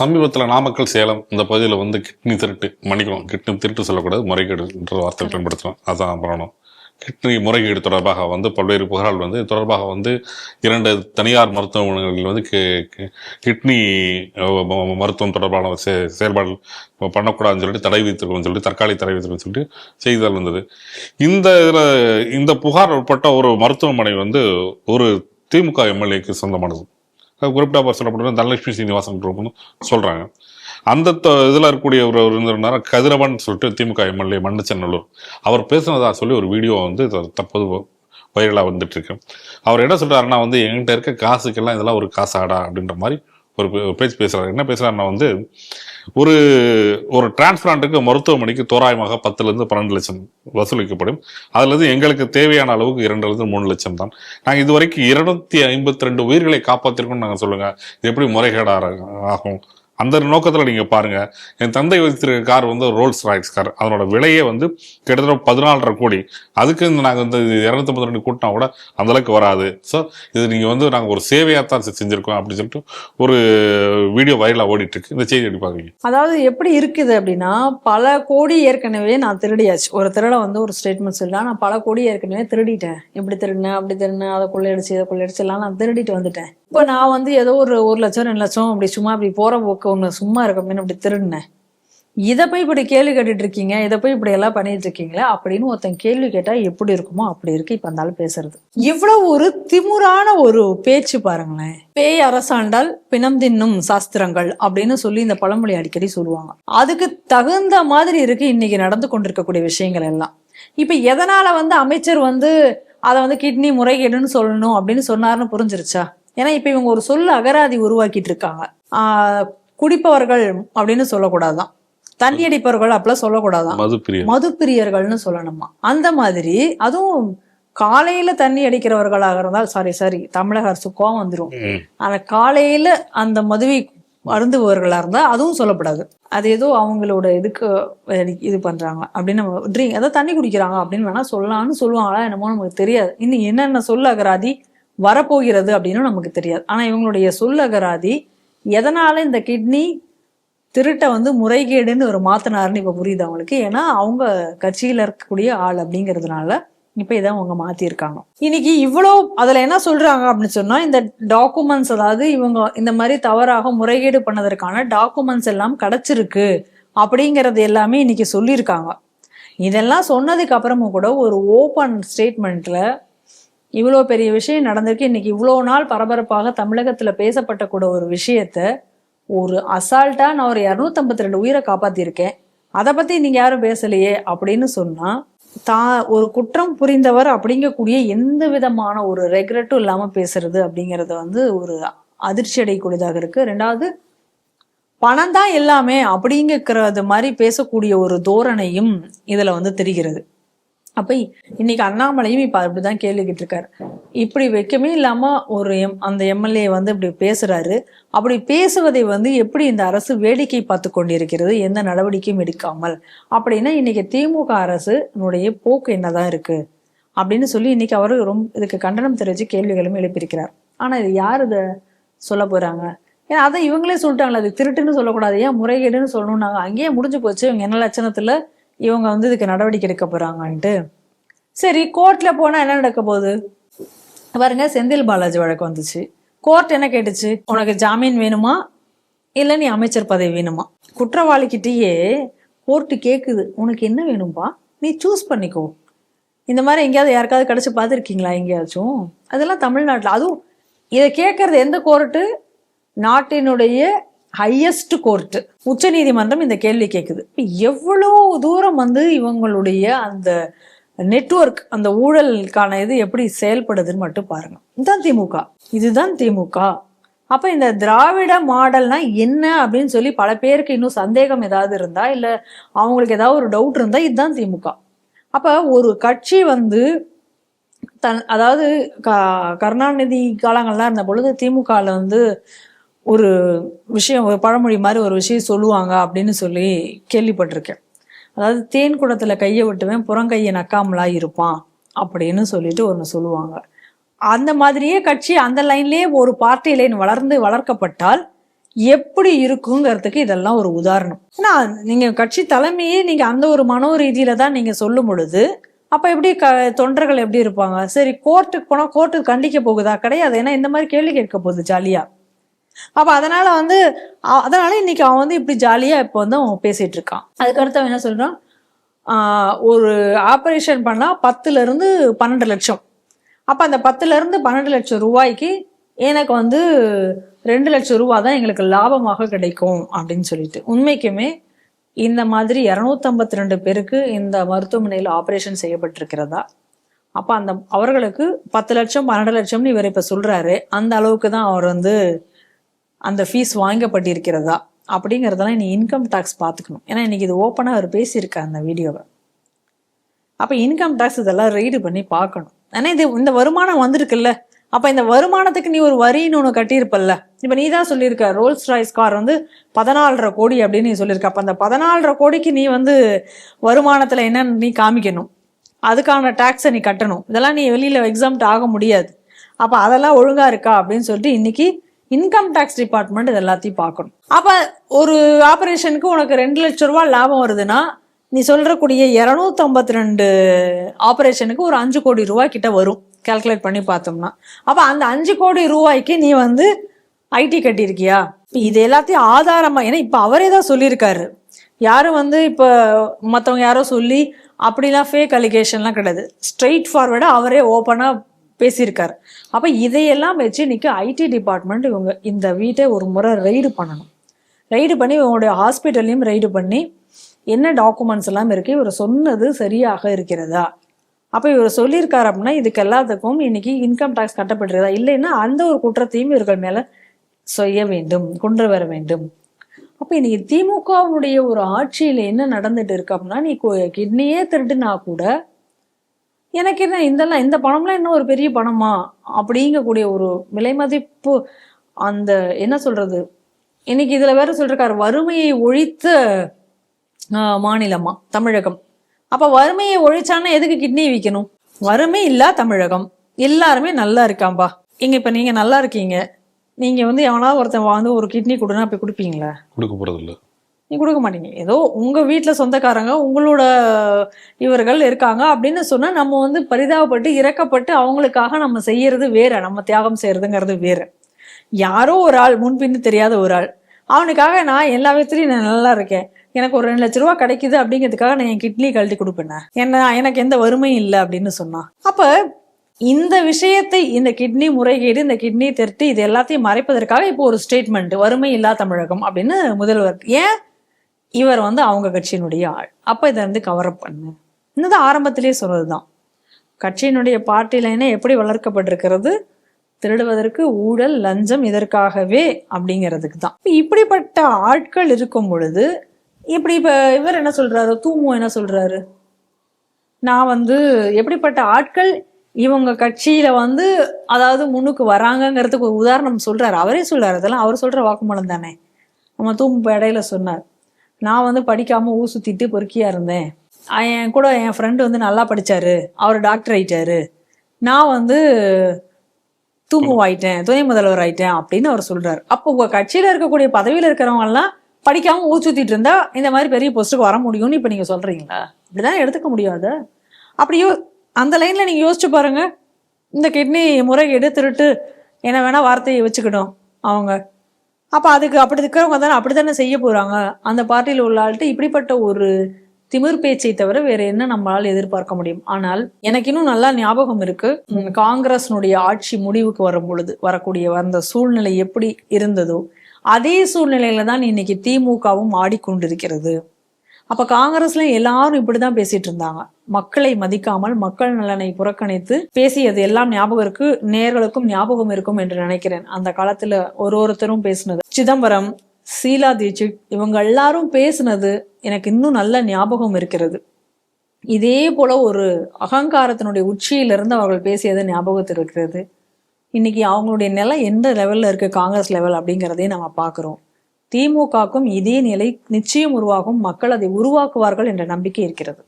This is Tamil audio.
சமீபத்தில் நாமக்கல் சேலம் இந்த பகுதியில் வந்து கிட்னி திருட்டு மன்னிக்கணும் கிட்னி திருட்டு சொல்லக்கூடாது முறைகேடுன்ற வார்த்தை பயன்படுத்தணும். அதான் பண்ணணும் கிட்னி முறைகேடு தொடர்பாக வந்து பல்வேறு புகார்கள் வந்து தொடர்பாக வந்து இரண்டு தனியார் மருத்துவமனைகளில் வந்து கிட்னி மருத்துவம் தொடர்பான செ செயல்பாடு பண்ணக்கூடாதுன்னு சொல்லிட்டு தடை விதித்திருக்கோம்னு சொல்லிட்டு தற்காலிக தடை விதித்திருக்கோம்னு சொல்லிட்டு செய்திகள் வந்தது. இந்த இதில் இந்த புகார் உட்பட்ட ஒரு மருத்துவமனை வந்து ஒரு திமுக எம்எல்ஏக்கு சொந்தமானது. குறிப்பிட்ட அவர் சொல்லப்படுற தனலட்சுமி சீனிவாசன் குரூப்னு சொல்கிறாங்க அந்த இதில் இருக்கக்கூடிய ஒரு ஒரு கதிரவன் சொல்லிட்டு திமுக எம்எல்ஏ மண்ணச்சநல்லூர் அவர் பேசுனதா சொல்லி ஒரு வீடியோ வந்து த- தற்போது வைரலாக வந்துட்டு இருக்கு. அவர் என்ன சொல்கிறாருன்னா வந்து என்கிட்ட இருக்க காசுக்கெல்லாம் இதெல்லாம் ஒரு காசாடா அப்படின்ற மாதிரி ஒரு பே- பேச்சு பேசுகிறாரு என்ன பேசுகிறாருன்னா வந்து ஒரு ஒரு டிரான்ஸ்பிளான்ட்டுக்கு மருத்துவமனைக்கு தோராயமாக பத்துலேருந்து பன்னெண்டு லட்சம் வசூலிக்கப்படும். அதுலேருந்து எங்களுக்கு தேவையான அளவுக்கு இரண்டுலேருந்து மூணு லட்சம் தான். நாங்கள் இது வரைக்கும் இருநூத்தி ஐம்பத்தி ரெண்டு உயிர்களை காப்பாற்றிருக்கோம்னு நாங்கள் சொல்லுங்கள் இது எப்படி முறைகேடாக ஆகும்? அந்த நோக்கத்தில் நீங்கள் பாருங்கள் என் தந்தை வைத்திருக்க கார் வந்து ரோல்ஸ் ராய்ஸ் கார் அதனோட விலையே வந்து கிட்டத்தட்ட பதினாலரை கோடி. அதுக்கு இந்த நாங்கள் வந்து இரநூத்தி ரெண்டு கூட்டினா கூட அந்த அளவுக்கு வராது. ஸோ இது நீங்கள் வந்து நாங்கள் ஒரு சேவையாக தான் செஞ்சுருக்கோம் அப்படின்னு சொல்லிட்டு ஒரு வீடியோ வைரலாக ஓடிட்டுருக்கு. இந்த செய்தி எப்படி பார்க்குறீங்க அதாவது எப்படி இருக்குது அப்படின்னா பல கோடி ஏற்கனவே நான் திருடியாச்சு. ஒரு திருட வந்து ஒரு ஸ்டேட்மெண்ட் சொல்லலாம் நான் பல கோடி ஏற்கனவே திருடிட்டேன். இப்படி திருடினேன் அப்படி திருடினேன் அதை கொள்ளையடிச்சு இதை கொள்ளையடிச்சு எல்லாம் நான் திருடிட்டு வந்துட்டேன். இப்போ நான் வந்து ஏதோ ஒரு ஒரு லட்சம் ரெண்டு லட்சம் அப்படி சும்மா அப்படி போகிற போக்கு உங்களை சும்மா இருக்கமேனு அப்படி திருடினேன் இதை போய் இப்படி கேள்வி கேட்டுட்டு இருக்கீங்க இதை போய் இப்படி எல்லாம் பண்ணிட்டு இருக்கீங்களே அப்படின்னு ஒருத்தன் கேள்வி கேட்டா எப்படி இருக்குமோ அப்படி இருக்கு இப்ப இருந்தாலும் பேசுறது. இவ்வளவு ஒரு திமுறான ஒரு பேச்சு பாருங்களேன். பேய் அரசாண்டால் பிணம் தின்னும் சாஸ்திரங்கள் அப்படின்னு சொல்லி இந்த பழமொழி அடிக்கடி சொல்லுவாங்க. அதுக்கு தகுந்த மாதிரி இருக்கு இன்னைக்கு நடந்து கொண்டிருக்கக்கூடிய விஷயங்கள் எல்லாம். இப்ப எதனால வந்து அமைச்சர் வந்து அதை வந்து கிட்னி முறைகேடுன்னு சொல்லணும் அப்படின்னு சொன்னாருன்னு புரிஞ்சிருச்சா? ஏன்னா இப்ப இவங்க ஒரு சொல் அகராதி உருவாக்கிட்டு இருக்காங்க. ஆஹ் குடிப்பவர்கள் அப்படின்னு சொல்லக்கூடாதான் தண்ணி அடிப்பவர்கள் அப்படிலாம் சொல்லக்கூடாதான் மது பிரியர்கள்னு சொல்லணுமா. அந்த மாதிரி அதுவும் காலையில தண்ணி அடிக்கிறவர்களாக இருந்தால் சாரி சாரி தமிழக அரசு கோவம் வந்துரும். ம். ஆனா காலையில அந்த மதுவை அருந்துபவர்களா இருந்தா அதுவும் சொல்லப்படாது. அது ஏதோ அவங்களோட இதுக்கு இது பண்றாங்க. அப்படின்னு நம்ம ட்ரிங்க் அதாவது தண்ணி குடிக்கிறாங்க அப்படின்னு வேணா சொல்லலாம்னு சொல்லுவாங்களா என்னமோ நமக்கு தெரியாது. இன்னும் என்னென்ன சொல்ல அகராதி வரப்போகிறது அப்படின்னு நமக்கு தெரியாது. ஆனா இவங்களுடைய சொல்ல அகராதி எதனால் இந்த கிட்னி திருட்டை வந்து முறைகேடுன்னு ஒரு மாத்தினாருன்னு இப்போ புரியுது அவங்களுக்கு. ஏன்னா அவங்க கட்சியில் இருக்கக்கூடிய ஆள் அப்படிங்கிறதுனால இப்போ இதை அவங்க மாற்றியிருக்காங்க இன்னைக்கு இவ்வளோ அதில் என்ன சொல்கிறாங்க அப்படின்னு சொன்னால் இந்த டாக்குமெண்ட்ஸ் அதாவது இவங்க இந்த மாதிரி தவறாக முறைகேடு பண்ணதற்கான டாக்குமெண்ட்ஸ் எல்லாம் கிடச்சிருக்கு அப்படிங்கிறது எல்லாமே இன்னைக்கு சொல்லியிருக்காங்க. இதெல்லாம் சொன்னதுக்கு அப்புறமும் கூட ஒரு ஓப்பன் ஸ்டேட்மெண்ட்ல இவ்வளோ பெரிய விஷயம் நடந்திருக்கு. இன்னைக்கு இவ்வளோ நாள் பரபரப்பாக தமிழகத்தில் பேசப்பட்ட கூட ஒரு விஷயத்த ஒரு அசால்ட்டாக நான் ஒரு இரநூத்தம்பத்தி ரெண்டு உயிரை காப்பாற்றியிருக்கேன் அதை பற்றி நீங்கள் யாரும் பேசலையே அப்படின்னு சொன்னால் தான் ஒரு குற்றம் புரிந்தவர் அப்படிங்கக்கூடிய எந்த விதமான ஒரு ரெக்ரெட்டும் இல்லாமல் பேசுறது அப்படிங்கறது வந்து ஒரு அதிர்ச்சி அடையக்கூடியதாக இருக்குது ரெண்டாவது பணம் தான் எல்லாமே அப்படிங்கிறது மாதிரி பேசக்கூடிய ஒரு தோரணையும் இதில் வந்து தெரிகிறது. அப்ப இன்னைக்கு அண்ணாமலையும் இப்ப அப்படிதான் கேள்விக்கிட்டு இருக்காரு. இப்படி வைக்கமே இல்லாம ஒரு எம் அந்த எம்எல்ஏ வந்து இப்படி பேசுறாரு. அப்படி பேசுவதை வந்து எப்படி இந்த அரசு வேடிக்கை பார்த்து கொண்டிருக்கிறது? எந்த நடவடிக்கையும் எடுக்காமல். அப்படின்னா இன்னைக்கு திமுக அரசுனுடைய போக்கு என்னதான் இருக்கு? அப்படின்னு சொல்லி இன்னைக்கு அவரு ரொம்ப இதுக்கு கண்டனம் தெரிவிச்சு கேள்விகளும் எழுப்பியிருக்கிறார். ஆனா இது யார் இதை சொல்ல போறாங்க? ஏன்னா அதை இவங்களே சொல்லிட்டாங்களே அது திருட்டுன்னு சொல்லக்கூடாது. ஏன் முறைகேடுன்னு சொல்லணும்னாங்க. அங்கேயே முடிஞ்சு போச்சு. இவங்க என்ன லட்சணத்துல இவங்க வந்து இதுக்கு நடவடிக்கை எடுக்க போறாங்கன்ட்டு. சரி கோர்ட்ல போனா என்ன நடக்க போகுது? பாருங்க செந்தில் பாலாஜி வழக்கு வந்துச்சு. கோர்ட் என்ன கேட்டுச்சு? உனக்கு ஜாமீன் வேணுமா? இல்ல நீ அமைச்சர் பதவி வேணுமா? குற்றவாளிக்கிட்டேயே கோர்ட்டு கேக்குது. உனக்கு என்ன வேணும்பா? நீ சூஸ் பண்ணிக்கோ. இந்த மாதிரி எங்கேயாவது யாருக்காவது கிடச்சி பார்த்துருக்கீங்களா எங்கேயாச்சும்? அதெல்லாம் தமிழ்நாட்டில் அதுவும் இதை கேட்கறது எந்த கோர்ட்டு நாட்டினுடைய ஹையஸ்ட் கோர்ட்டு உச்ச நீதிமன்றம் இந்த கேள்வி கேட்குது எவ்வளோ தூரம் வந்து இவங்களுடைய அந்த நெட்வொர்க் அந்த ஊழலுக்கான இது எப்படி செயல்படுதுன்னு மட்டும் பாருங்க. இதுதான் திமுக. இதுதான் திமுக. அப்ப இந்த திராவிட மாடல்னா என்ன அப்படின்னு சொல்லி பல பேருக்கு இன்னும் சந்தேகம் ஏதாவது இருந்தா இல்ல அவங்களுக்கு ஏதாவது ஒரு டவுட் இருந்தா இதுதான் திமுக. அப்ப ஒரு கட்சி வந்து தன் அதாவது க கருணாநிதி காலங்கள்லாம் இருந்த பொழுது திமுகவில் வந்து ஒரு விஷயம் ஒரு பழமொழி மாதிரி ஒரு விஷயம் சொல்லுவாங்க அப்படின்னு சொல்லி கேள்விப்பட்டிருக்கேன். அதாவது தேன் குடத்துல கையை விட்டுவேன் புறங்கையை நக்காமலா இருப்பான் அப்படின்னு சொல்லிட்டு ஒன்று சொல்லுவாங்க. அந்த மாதிரியே கட்சி அந்த லைன்லயே ஒரு பார்ட்டி லைன் வளர்ந்து வளர்க்கப்பட்டால் எப்படி இருக்குங்கிறதுக்கு இதெல்லாம் ஒரு உதாரணம். ஏன்னா நீங்க கட்சி தலைமையே நீங்க அந்த ஒரு மனோ ரீதியில தான் நீங்க சொல்லும் பொழுது அப்ப எப்படி க தொண்டர்கள் எப்படி இருப்பாங்க? சரி கோர்ட்டுக்கு போனா கோர்ட்டுக்கு கண்டிக்க போகுதா? கிடையாது. ஏன்னா இந்த மாதிரி கேள்வி கேட்க போகுது ஜாலியா. அப்போ அதனால வந்து அதனால இன்னைக்கு அவன் வந்து இப்படி ஜாலியா இப்போ வந்து அவன் பேசிட்டு இருக்கான். அதுக்கடுத்து அவன் என்ன சொல்றான்? ஆஹ் ஒரு ஆப்ரேஷன் பண்ணா பத்துல இருந்து பன்னெண்டு லட்சம். அப்ப அந்த பத்துல இருந்து பன்னெண்டு லட்சம் ரூபாய்க்கு எனக்கு வந்து ரெண்டு லட்சம் ரூபாய் தான் எங்களுக்கு லாபமாக கிடைக்கும் அப்படின்னு சொல்லிட்டு. உண்மைக்குமே இந்த மாதிரி 252 ரெண்டு பேருக்கு இந்த மருத்துவமனையில் ஆபரேஷன் செய்யப்பட்டிருக்கிறதா? அப்போ அந்த அவர்களுக்கு பத்து லட்சம் பன்னெண்டு லட்சம்னு இவர் இப்ப சொல்றாரு. அந்த அளவுக்கு தான் அவர் வந்து அந்த ஃபீஸ் வாங்கப்பட்டிருக்கிறதா? அப்படிங்கிறதெல்லாம் நீ இன்கம் டேக்ஸ் பார்த்துக்கணும். ஏன்னா இன்றைக்கி இது ஓப்பனாக அவர் பேசியிருக்கார் அந்த வீடியோவை. அப்போ இன்கம் டேக்ஸ் இதெல்லாம் ரெய்டு பண்ணி பார்க்கணும். ஏன்னா இது இந்த வருமானம் வந்திருக்குல்ல. அப்போ இந்த வருமானத்துக்கு நீ ஒரு வரின்னு ஒன்று கட்டியிருப்பல்ல. இப்போ நீ தான் சொல்லியிருக்க ரோல்ஸ் ராய்ஸ் கார் வந்து பதினாலரை கோடி அப்படின்னு நீ சொல்லியிருக்க. அப்போ அந்த பதினாலரை கோடிக்கு நீ வந்து வருமானத்தில் என்னன்னு நீ காமிக்கணும். அதுக்கான டேக்ஸை நீ கட்டணும். இதெல்லாம் நீ வெளியில் எக்ஸாம்ட் ஆக முடியாது. அப்போ அதெல்லாம் ஒழுங்காக இருக்கா அப்படின்னு சொல்லிட்டு இன்றைக்கி இன்கம் டேக்ஸ் டிபார்ட்மெண்ட் இது எல்லாத்தையும் பார்க்கணும். அப்போ ஒரு ஆபரேஷனுக்கு உனக்கு ரெண்டு லட்சம் ரூபாய் லாபம் வருதுன்னா நீ சொல்றக்கூடிய இரநூத்தம்பத்தி ரெண்டு ஆபரேஷனுக்கு ஒரு அஞ்சு கோடி ரூபாய் கிட்ட வரும். கால்குலேட் பண்ணி பார்த்தோம்னா. அப்போ அந்த அஞ்சு கோடி ரூபாய்க்கு நீ வந்து ஐடி கட்டியிருக்கியா? இது எல்லாத்தையும் ஆதாரமா ஏன்னா இப்போ அவரே தான் சொல்லியிருக்காரு. யாரும் வந்து இப்போ மற்றவங்க யாரோ சொல்லி அப்படிலாம் ஃபேக் அலிகேஷன்லாம் கிடையாது. ஸ்ட்ரெயிட் ஃபார்வர்டாக அவரே ஓப்பனாக பேசியிருக்காரு. அப்போ இதையெல்லாம் வச்சு இன்னைக்கு ஐடி டிபார்ட்மெண்ட் இவங்க இந்த வீட்டை ஒரு முறை ரெய்டு பண்ணணும். ரெய்டு பண்ணி இவங்களுடைய ஹாஸ்பிட்டல்லையும் ரெய்டு பண்ணி என்ன டாக்குமெண்ட்ஸ் எல்லாம் இருக்கு இவர் சொன்னது சரியாக இருக்கிறதா? அப்போ இவர் சொல்லியிருக்காரு அப்படின்னா இதுக்கு எல்லாத்துக்கும் இன்னைக்கு இன்கம் டேக்ஸ் கட்டப்படுறதா இல்லைன்னா அந்த ஒரு குற்றத்தையும் இவர்கள் மேலே செய்ய வேண்டும் கொண்டு வர வேண்டும். அப்போ இன்னைக்கு திமுகவினுடைய ஒரு ஆட்சியில் என்ன நடந்துட்டு இருக்கு அப்படின்னா நீ கிட்னியே திருட்டுனா கூட எனக்கு என்ன இதெல்லாம் இந்த பணம்லாம் என்ன ஒரு பெரிய பணமா அப்படிங்கக்கூடிய ஒரு விலை மதிப்பு அந்த என்ன சொல்றது? இன்னைக்கு இதுல வேற சொல்றாரு வறுமையை ஒழித்த ஆஹ், மாநிலமா? தமிழகம். அப்ப வறுமையை ஒழிச்சான்னா எதுக்கு கிட்னி விற்கணும் வறுமை இல்லா தமிழகம். எல்லாருமே நல்லா இருக்காம்பா. இங்க இப்ப நீங்க நல்லா இருக்கீங்க. நீங்க வந்து எவனாவது ஒருத்தன் வந்து ஒரு கிட்னி கொடுனா அப்படி கொடுப்பீங்களா? கொடுக்க போறது இல்லை நீ கொடுக்க மாட்டீங்க. ஏதோ உங்கள் வீட்டில் சொந்தக்காரங்க உங்களோட இவர்கள் இருக்காங்க அப்படின்னு சொன்னால் நம்ம வந்து பரிதாபப்பட்டு இறக்கப்பட்டு அவங்களுக்காக நம்ம செய்யறது வேற நம்ம தியாகம் செய்யறதுங்கிறது வேற. யாரோ ஒரு ஆள் முன்பின்னு தெரியாத ஒரு ஆள். அவனுக்காக நான் எல்லா விதத்துலையும் நான் நல்லா இருக்கேன். எனக்கு ஒரு ரெண்டு லட்ச ரூபா கிடைக்குது அப்படிங்கிறதுக்காக நான் என் கிட்னி கழட்டி கொடுப்பேன்? என்ன எனக்கு எந்த வறுமையும் இல்லை அப்படின்னு சொன்னான் அப்ப இந்த விஷயத்தை இந்த கிட்னி முறைகேடு இந்த கிட்னி திருட்டு இது எல்லாத்தையும் மறைப்பதற்காக இப்போ ஒரு ஸ்டேட்மெண்ட் வறுமை இல்லா தமிழகம் அப்படின்னு முதல்வர். ஏன்? இவர் வந்து அவங்க கட்சியினுடைய ஆள். அப்போ இதை வந்து கவர் பண்ணு. இன்னும் ஆரம்பத்திலேயே சொன்னதுதான் கட்சியினுடைய பார்ட்டி லைனை எப்படி வளர்க்கப்பட்டிருக்கிறது? திருடுவதற்கு ஊழல் லஞ்சம் இதற்காகவே அப்படிங்கிறதுக்கு தான் இப்படிப்பட்ட ஆட்கள் இருக்கும் பொழுது இப்படி இப்போ இவர் என்ன சொல்றாரு? தூமு என்ன சொல்றாரு? நான் வந்து எப்படிப்பட்ட ஆட்கள் இவங்க கட்சியில வந்து அதாவது முன்னுக்கு வராங்கங்கிறதுக்கு ஒரு உதாரணம் சொல்றாரு. அவரே சொல்றாரு. அதெல்லாம் அவர் சொல்ற வாக்குமூலம் தானே. நம்ம தூம்பு இடையில சொன்னார். நான் வந்து படிக்காம ஊர் சுத்திட்டு பொறுக்கியா இருந்தேன். என் கூட என் ஃப்ரெண்டு வந்து நல்லா படிச்சாரு. அவர் டாக்டர் ஆயிட்டாரு. நான் வந்து தூமுவாயிட்டேன் துணை முதல்வர் ஆயிட்டேன் அப்படின்னு அவர் சொல்றாரு. அப்போ உங்க கட்சியில இருக்கக்கூடிய பதவியில இருக்கிறவங்க எல்லாம் படிக்காம ஊர் சுத்திட்டு இருந்தா இந்த மாதிரி பெரிய போஸ்ட்டுக்கு வர முடியும்னு இப்ப நீங்க சொல்றீங்களா? அப்படிதான் எடுத்துக்க முடியாது அப்படியோ அந்த லைன்ல நீங்க யோசிச்சு பாருங்க. இந்த கிட்னி முறைகேடு திருட்டு என்ன வேணா வார்த்தையை வச்சுக்கிட்டோம் அவங்க. அப்போ அதுக்கு அப்படி இருக்கிறவங்க தானே அப்படித்தானே செய்ய போறாங்க. அந்த பார்ட்டியில் உள்ள ஆள்கிட்ட இப்படிப்பட்ட ஒரு திமிர் பேச்சை தவிர வேற என்ன நம்மளால எதிர்பார்க்க முடியும்? ஆனால் எனக்கு இன்னும் நல்லா ஞாபகம் இருக்கு. உம், காங்கிரஸ்னுடைய ஆட்சி முடிவுக்கு வரும் பொழுது வரக்கூடிய அந்த சூழ்நிலை எப்படி இருந்ததோ அதே சூழ்நிலையில தான் இன்னைக்கு திமுகவும் ஆடிக்கொண்டிருக்கிறது. அப்ப காங்கிரஸ்ல எல்லாரும் இப்படிதான் பேசிட்டு இருந்தாங்க. மக்களை மதிக்காமல் மக்கள் நலனை புறக்கணித்து பேசியது எல்லாம் ஞாபகம் இருக்கு நேர்களுக்கும் ஞாபகம் இருக்கும் என்று நினைக்கிறேன். அந்த காலத்துல ஒரு ஒருத்தரும் பேசினது. சிதம்பரம் சீலா தீட்சித் இவங்க எல்லாரும் பேசினது எனக்கு இன்னும் நல்ல ஞாபகம் இருக்கிறது. இதே போல ஒரு அகங்காரத்தினுடைய உச்சியிலிருந்து அவர்கள் பேசியது ஞாபகத்தில் இருக்கிறது. இன்னைக்கு அவங்களுடைய நிலை எந்த லெவல்ல இருக்கு காங்கிரஸ் லெவல் அப்படிங்கிறதையும் நம்ம பார்க்குறோம். திமுகவுக்கும் இதே நிலை நிச்சயம் உருவாகும். மக்கள் அதை உருவாக்குவார்கள் என்ற நம்பிக்கை இருக்கிறது.